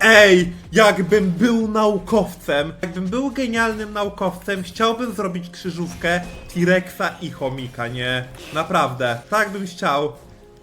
Ej, jakbym był naukowcem, jakbym był genialnym naukowcem, chciałbym zrobić krzyżówkę T-Rexa i chomika, nie? Naprawdę, tak bym chciał.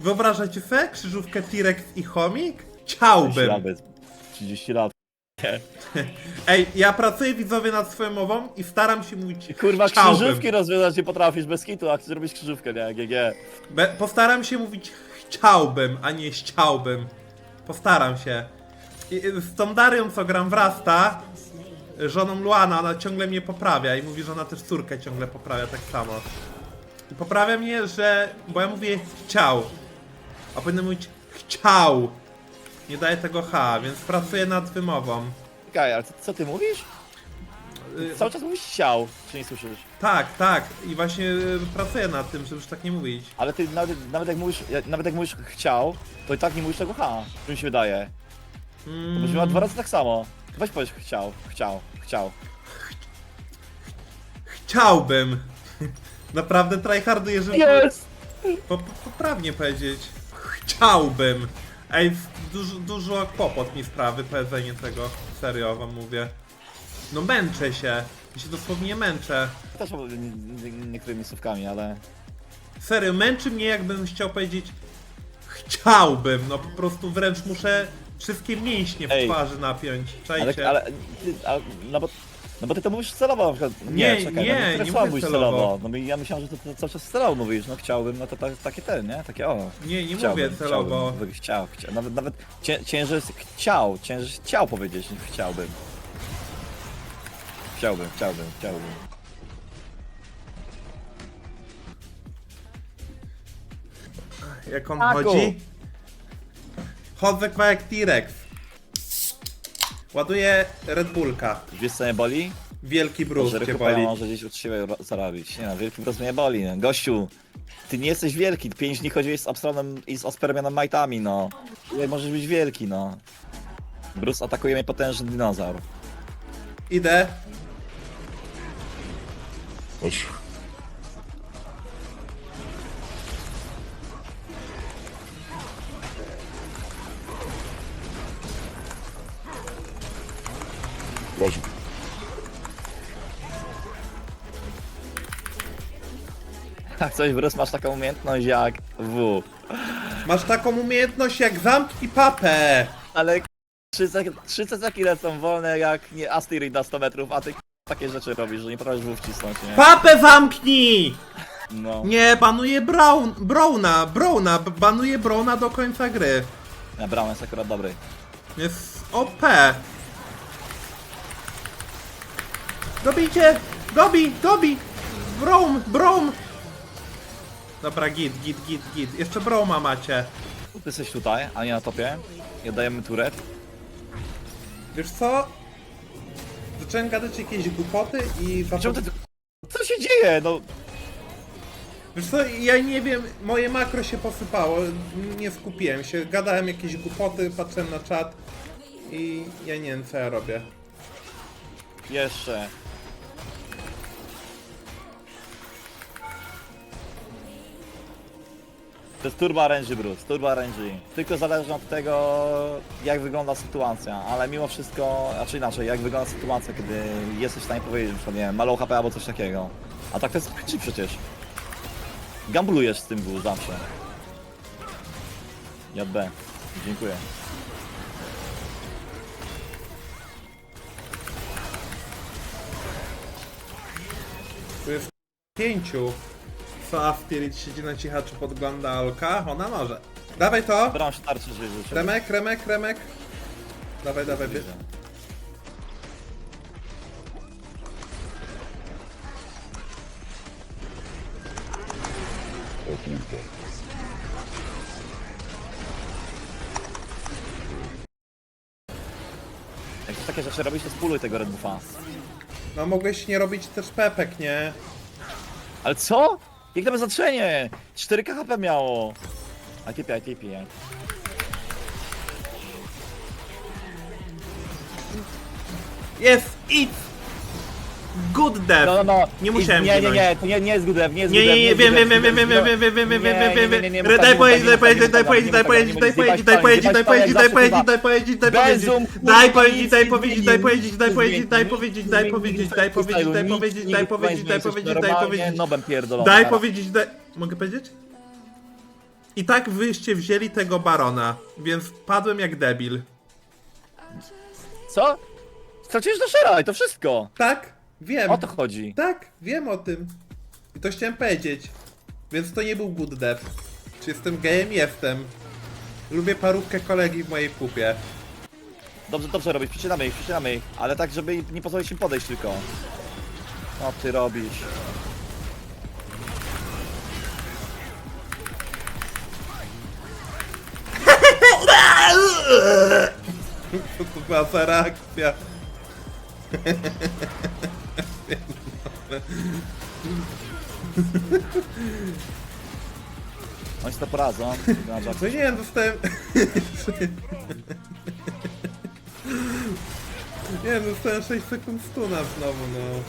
Wyobrażacie sobie krzyżówkę T-Rex i chomik? 30 Chciałbym. lat, bez- 30 lat. Ej, ja pracuję widzowie nad swoją mową i staram się mówić Kurwa, chciałbym. krzyżówki rozwiązać nie potrafisz bez kitu, a chcesz zrobić krzyżówkę, nie? GG. Be postaram się mówić chciałbym, a nie chciałbym. Postaram się. I, y, z tą Darią, co gram w Rasta, żoną Luana, ona ciągle mnie poprawia i mówi, że ona też córkę ciągle poprawia tak samo. I poprawia mnie, że... bo ja mówię chciał, a powinien mówić chciał. Nie daję tego H, więc pracuję nad wymową. Czekaj, ale co, co ty mówisz? Y, Cały czas mówisz chciał, czy nie słyszysz? Tak, tak. I właśnie y, pracuję nad tym, żeby już tak nie mówić. Ale ty nawet, nawet jak mówisz, nawet jak mówisz chciał, to i tak nie mówisz tego H, czy mi się wydaje. To byś miała dwa razy tak samo. Weź powiedz chciał, chciał, chciał. Chciałbym. Naprawdę tryharduję, żeby po, po, poprawnie powiedzieć. Chciałbym. Ej, w- dużo, dużo kłopot mi sprawy powiedzenie tego. Serio wam mówię. No męczę się. Ja się dosłownie męczę. Też nie- nie- niektórymi słówkami, ale... Serio, męczy mnie jakbym chciał powiedzieć chciałbym. No po prostu wręcz muszę wszystkie mięśnie w Ej. twarzy napiąć. Ale, Czajcie. ale, ty, a, no bo... No bo ty to mówisz celowo na przykład. Nie, czekaj, nie, no, nie mówię mówisz celowo. No bo ja myślałem, że to, to cały czas celowo mówisz, no chciałbym, no to tak, takie ten, nie? Takie o. Nie, nie chciałbym, mówię celowo. Chciałbym, chciał, chciał. Nawet, nawet cię, ciężej jest chciał, ciężej jest chciał powiedzieć niż chciałbym. Chciałbym, chciałbym, chciałbym. Jak on Taku. chodzi? Chodzę kwa jak T-Rex. Ładuję Red Bullka. Wiesz co mnie boli? Wielki brud Że cię chyba ja boli. może gdzieś uczciwie ro- zarobić. Nie no, wielki brud mnie boli. No. Gościu, ty nie jesteś wielki, ty pięć dni chodziłeś z Abstronem i z Ospermianem Majtami, no. Jak możesz być wielki, no. Bruce atakuje mnie potężny dinozaur. Idę. Chodź. coś, Bruce, masz taką umiejętność jak W. Masz taką umiejętność jak zamknij papę. Ale k- trzy, cek- trzy lecą wolne jak nie Asteroid na 100 metrów, a ty k- takie rzeczy robisz, że nie potrafisz W wcisnąć, nie? Papę zamknij! No. Nie, banuję Brown, Browna, Browna, b- banuję Browna do końca gry. Ja Brown jest akurat dobry. Jest OP. Dobijcie! Dobi, dobi! Brown, Brown! Dobra, git, git, git, git. Jeszcze Broma macie. Ty jesteś tutaj, a nie na topie. I oddajemy turet. Wiesz co? Zacząłem gadać jakieś głupoty i Czemu ty... Co się dzieje? No, Wiesz co, ja nie wiem, moje makro się posypało, nie skupiłem się, gadałem jakieś głupoty, patrzyłem na czat i ja nie wiem co ja robię. jeszcze. To jest turbo RNG, Bruce, turbo RNG. Tylko zależy od tego, jak wygląda sytuacja, ale mimo wszystko, znaczy inaczej, jak wygląda sytuacja, kiedy jesteś w stanie powiedzieć, że nie wiem, malą HP albo coś takiego. A tak to jest PG przecież. Gamblujesz z tym był zawsze. JB. Dziękuję. Tu jest pięciu. Co Aspirit siedzi na cichaczu, podgląda Alka? Ona może. Dawaj to! Się tarczy, że- Remek, remek, remek. Dawaj, dawaj, bierz. Jak takie rzeczy robisz, to spuluj tego Red Buffa. No mogłeś nie robić też pepek, nie? Ale co? Jak nawet zatrzenie? 4 KHP miało. ITP, ITP. Jest! Idź! Good death. No, no, no. Nie musiałem Nie, nie, ginąć. nie, to nie, nie jest good dev, nie jest Nie, good nie, dev, nie, jest wiem, wiem, wiem, wiem, wiem, wiem, wiem, wiem, wiem, wiem, wiem, wiem, nie, wiem. nie, Daj powiedzieć, daj powiedzieć, daj powiedzieć, daj powiedzieć, daj powiedzieć, daj powiedzieć, daj powiedzieć, daj powiedzieć, daj powiedzieć, daj powiedzieć, Bezum, daj kurwa, powiedzieć, daj powiedzieć, daj powiedzieć, daj powiedzieć, daj powiedzieć, daj powiedzieć, daj powiedzieć, daj powiedzieć, daj powiedzieć, daj powiedzieć, daj powiedzieć, nobem pierdolonym daj powiedzieć, daj... Mogę powiedzieć? I tak wyście wzięli tego barona, więc padłem jak debil. Co? Straciłeś do szera i to wszystko. Tak, wiem. O to chodzi. Tak, wiem o tym. I to chciałem powiedzieć. Więc to nie był good death. Czy jestem gejem? Jestem. Lubię parówkę kolegi w mojej pupie. Dobrze, dobrze robisz, przecinamy ich, przecinamy ich, ale tak, żeby nie pozwolić im podejść tylko. Co ty robisz? Co to była za reakcja? Oni się to poradzą. No nie, dostałem... nie, dostałem 6 sekund stuna znowu, no.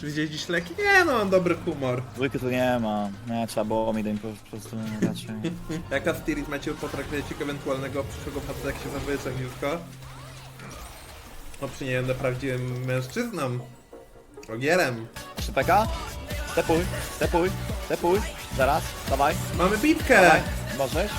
Czy widziałeś dziś leki? Nie, no mam dobry humor. Dwójki tu nie ma. Nie, trzeba było mi po prostu raczej. Jaka Spirit macie potraktującik ewentualnego przyszłego faceta, jak się zawoje Czerniusko? No przy nie będę prawdziwym mężczyzną. Ogierem. Szybeka? Stepuj, stepuj, stepuj. Zaraz, dawaj, Mamy bitkę! dawaj. Możesz?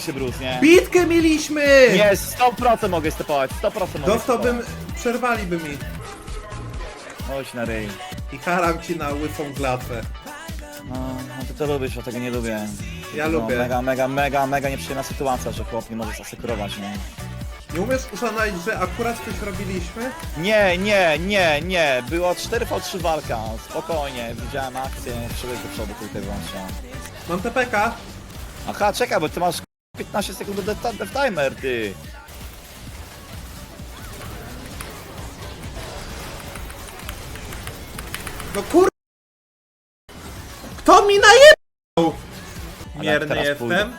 Się Bruce, nie? Bitkę mieliśmy! Nie, 100% mogę stepować, 100% mogę Dostałbym, stepować. przerwaliby mi. Chodź na ryj. I haram ci na łysą glatę. No, no ty to lubisz, ja tego nie lubię. Ja no, lubię. Mega, mega, mega, mega nieprzyjemna sytuacja, że chłop nie może zasekurować, nie? Nie umiesz uszanować, że akurat coś robiliśmy? Nie, nie, nie, nie. Było 4v3 walka. Spokojnie, widziałem akcję, przebieg do przodu tylko i wyłącznie. Mam TPK. Aha, czekaj, bo ty masz 15 sekund do death death timer, ty. No kur... Kto mi najebał? Mierny teraz jestem.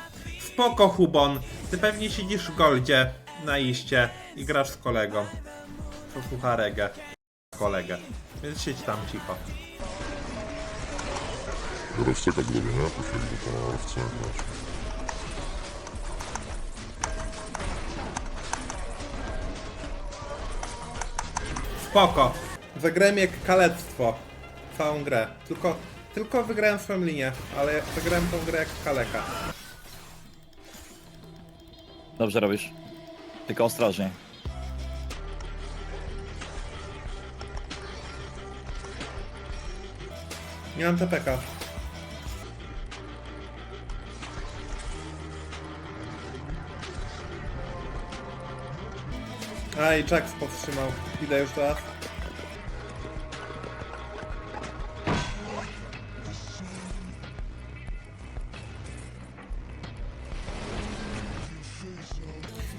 Spoko Hubon. Ty pewnie siedzisz w goldzie na iście i grasz z kolegą. Co słucha regę. Kolegę. Więc siedź tam cicho. Rowceka lubię, nie? Poświęcił do pana Rowca grać. Spoko. Zagrałem jak kalectwo. Całą grę. Tylko, tylko wygrałem swoją linię, ale zagrałem tą grę jak kaleka. Dobrze robisz. Tylko ostrożnie. Nie mam TPK. A i Jax powstrzymał. Idę już was.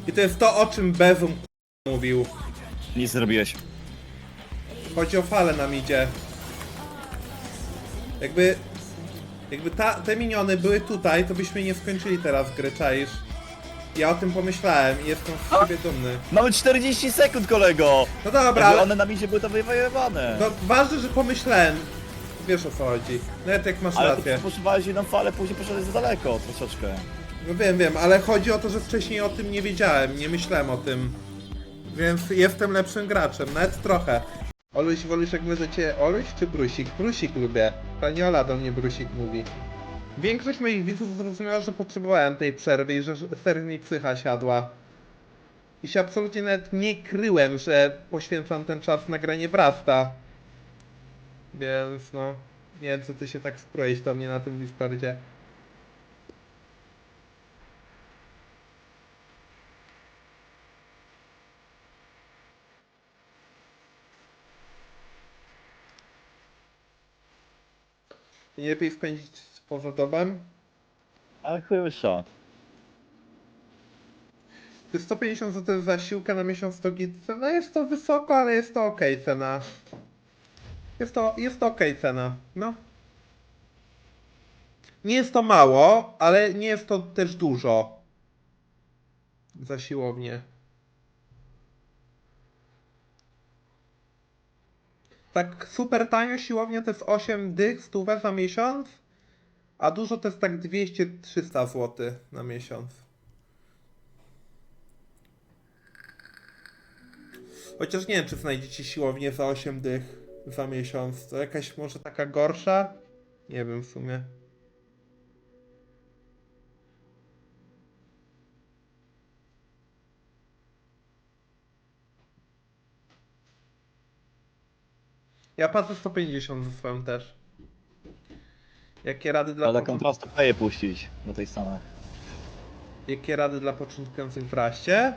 I to jest to, o czym Bezum mówił. Nic zrobiłeś. Chodzi o falę nam idzie. Jakby... Jakby ta, te miniony były tutaj, to byśmy nie skończyli teraz gry, czaisz? Ja o tym pomyślałem i jestem z siebie dumny. Mamy 40 sekund, kolego! No dobra, Jakby ale... one na midzie były to wywojowane. No ważne, że pomyślałem. Wiesz o co chodzi. Nawet jak masz Ale ty rację. poszywałeś jedną falę, później poszedłeś za daleko troszeczkę. No wiem, wiem, ale chodzi o to, że wcześniej o tym nie wiedziałem, nie myślałem o tym. Więc jestem lepszym graczem, nawet trochę. Oluś, wolisz jak będziecie Oluś czy Brusik? Brusik lubię. Pani Ola do mnie Brusik mówi. Większość moich widzów zrozumiała, że potrzebowałem tej przerwy i że mi psycha siadła. I się absolutnie nawet nie kryłem, że poświęcam ten czas na granie Brasta. Więc no, nie wiem co ty się tak skroić do mnie na tym Discordzie. Nie lepiej spędzić poza domem? Ale chujowy shot. Ty 150 zł za siłkę na miesiąc to git. No jest to wysoko, ale jest to okej cena. Jest to, jest to okej cena, no. Nie jest to mało, ale nie jest to też dużo. Za siłownię. Tak super tanio siłownia to jest 8 dych, stówę za miesiąc, a dużo to jest tak 200-300 zł na miesiąc. Chociaż nie wiem, czy znajdziecie siłownię za 8 dych za miesiąc. To jakaś może taka gorsza? Nie wiem w sumie. Ja płacę 150 ze swoją też. Jakie rady dla, Ale począ- kontrastu kleje puścić do tej strony. Jakie rady dla początkujących w raście?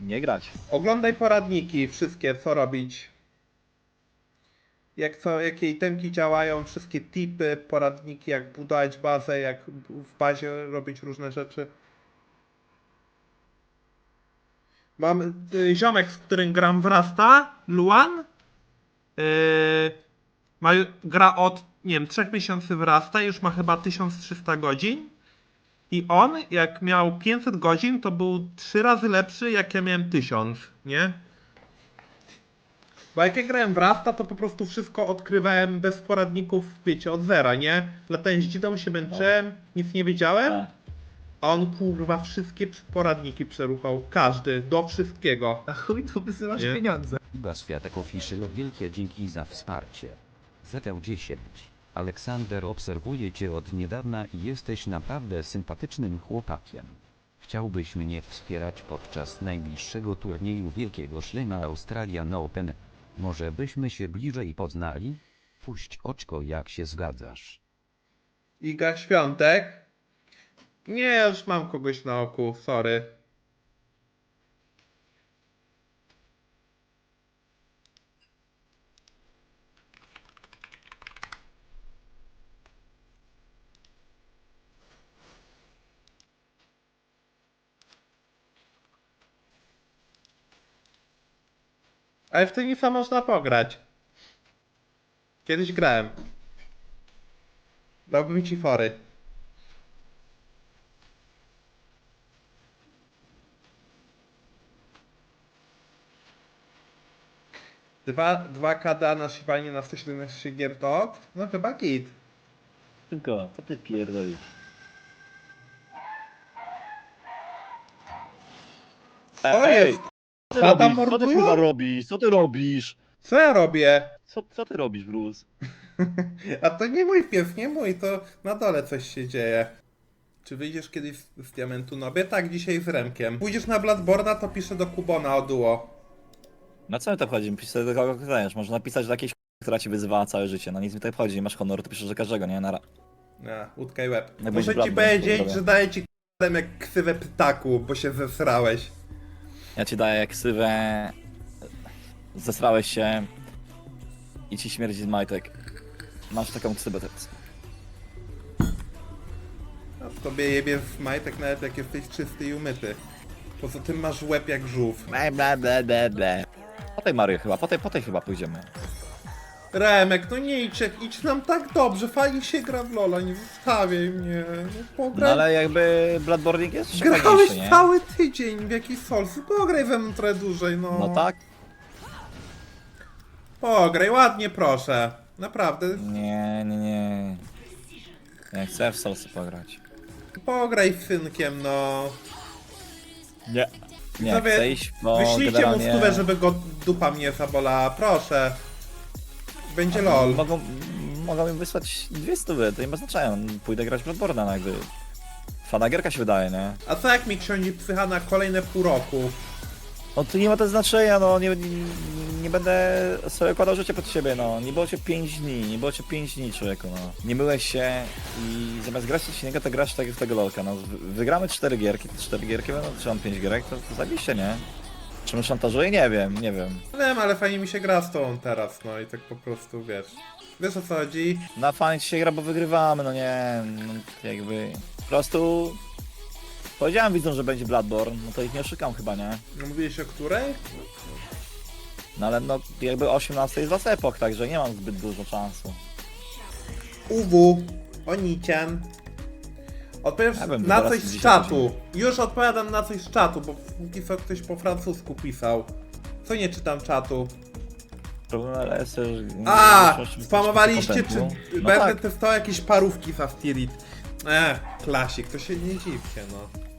Nie grać. Oglądaj poradniki, wszystkie, co robić. Jak co, jakie itemki działają, wszystkie tipy, poradniki, jak budować bazę, jak w bazie robić różne rzeczy. Mam y, ziomek, z którym gram w Rasta, Luan. Yy, ma, gra od, nie wiem, 3 miesięcy w Rasta, już ma chyba 1300 godzin. I on, jak miał 500 godzin, to był 3 razy lepszy, jak ja miałem 1000, nie? Bo jak ja grałem w Rasta, to po prostu wszystko odkrywałem bez poradników, wiecie, od zera, nie? Latałem z dzidą, się męczyłem, nic nie wiedziałem. Tak. A on kurwa wszystkie poradniki przeruchał. Każdy, do wszystkiego. A chuj tu wysyłasz Nie. pieniądze. Iba Światek Official wielkie dzięki za wsparcie. ZT10. Aleksander obserwuje cię od niedawna i jesteś naprawdę sympatycznym chłopakiem. Chciałbyś mnie wspierać podczas najbliższego turnieju Wielkiego Szlema Australian Open. Może byśmy się bliżej poznali? Puść oczko jak się zgadzasz. Iga Świątek. Nie, już mam kogoś na oku, sorry. Ale w tenisa można pograć. Kiedyś grałem. Dałbym ci fory. Dwa, dwa KD na Shivanie na 117 gier to? No chyba git. Tylko, co ty pierdolisz? O jest! Co ty robisz? Co ty mordują? kurwa robisz? Co ty robisz? Co ja robię? Co, co ty robisz, Bruce? A to nie mój pies, nie mój, to na dole coś się dzieje. Czy wyjdziesz kiedyś z, z diamentu nobie? Tak, dzisiaj z Remkiem. Pójdziesz na Bloodborna, to piszę do Kubona o duo. Na co mi to wchodzi? Pisz sobie do kogo chcesz. Można napisać do jakiejś która ci wyzywała całe życie. No nic mi to wchodzi, nie masz honoru, to piszesz do każdego, nie? Nara. Na, łódka i łeb. Jak Muszę ci powiedzieć, pozdrawiam. że daję ci k***em jak ksywę ptaku, bo się zesrałeś. Ja ci daję ksywę... Zesrałeś się i ci śmierdzi z majtek. Masz taką ksywę teraz. A tobie jebie w majtek nawet jak jesteś czysty i umyty. Poza tym masz łeb jak żółw. Ble, ble, ble, ble, ble. Po tej Mario chyba, po tej, po tej chyba pójdziemy. Remek, no nie idź, idź nam tak dobrze, fajnie się gra w Lola, nie zostawiaj mnie. No No pograj. ale jakby Bloodborne jest Grałeś nie? cały tydzień w jakiś Soulsy, pograj mną trochę dłużej, no. No tak? Pograj, ładnie proszę. Naprawdę, Nie, nie, nie. Ja chcę w Soulsy pograć. pograj z synkiem, no. Nie. Nie, Sobie chcę iść, bo Wyślijcie mu generalnie... stówę, żeby go dupa mnie zabolała, proszę. Będzie lol. Mogą, mogą mi wysłać dwie stówy, to nie ma znaczenia. Pójdę grać w Bloodborne'a, no jakby... Fana gierka się wydaje, nie? A co jak mi ksiądzi psycha na kolejne pół roku? No tu nie ma to znaczenia, no nie, nie, nie będę sobie kładał życie pod siebie, no. Nie było cię 5 dni, nie było cię 5 dni, człowieku, no. Nie myłeś się i zamiast grać coś innego, to grasz tak jak w tego lolka, no. Wy- Wygramy 4 gierki, te 4 gierki będą, czy mam 5 gierek, to, to zabiście, nie? Czy mnie szantażuje? Nie wiem, nie wiem. Wiem, ale fajnie mi się gra z tobą teraz, no i tak po prostu, wiesz. Wiesz o co chodzi? Na fajnie ci się gra, bo wygrywamy, no nie, no, jakby... Po prostu... Powiedziałem widzom, że będzie Bloodborne, no to ich nie oszukam chyba, nie? No mówiłeś o której? No ale no jakby 18 jest was epok, także nie mam zbyt dużo czasu. UW, Onician. Odpowiem Ja bym na coś z czatu. Już odpowiadam na coś z czatu, bo póki co ktoś po francusku pisał. Co nie czytam czatu? Problem że... A, spamowaliście, czy kontentu. No będę tak. testował jakieś parówki za Stirit. Eh, klasik, to się nie dziwcie, no.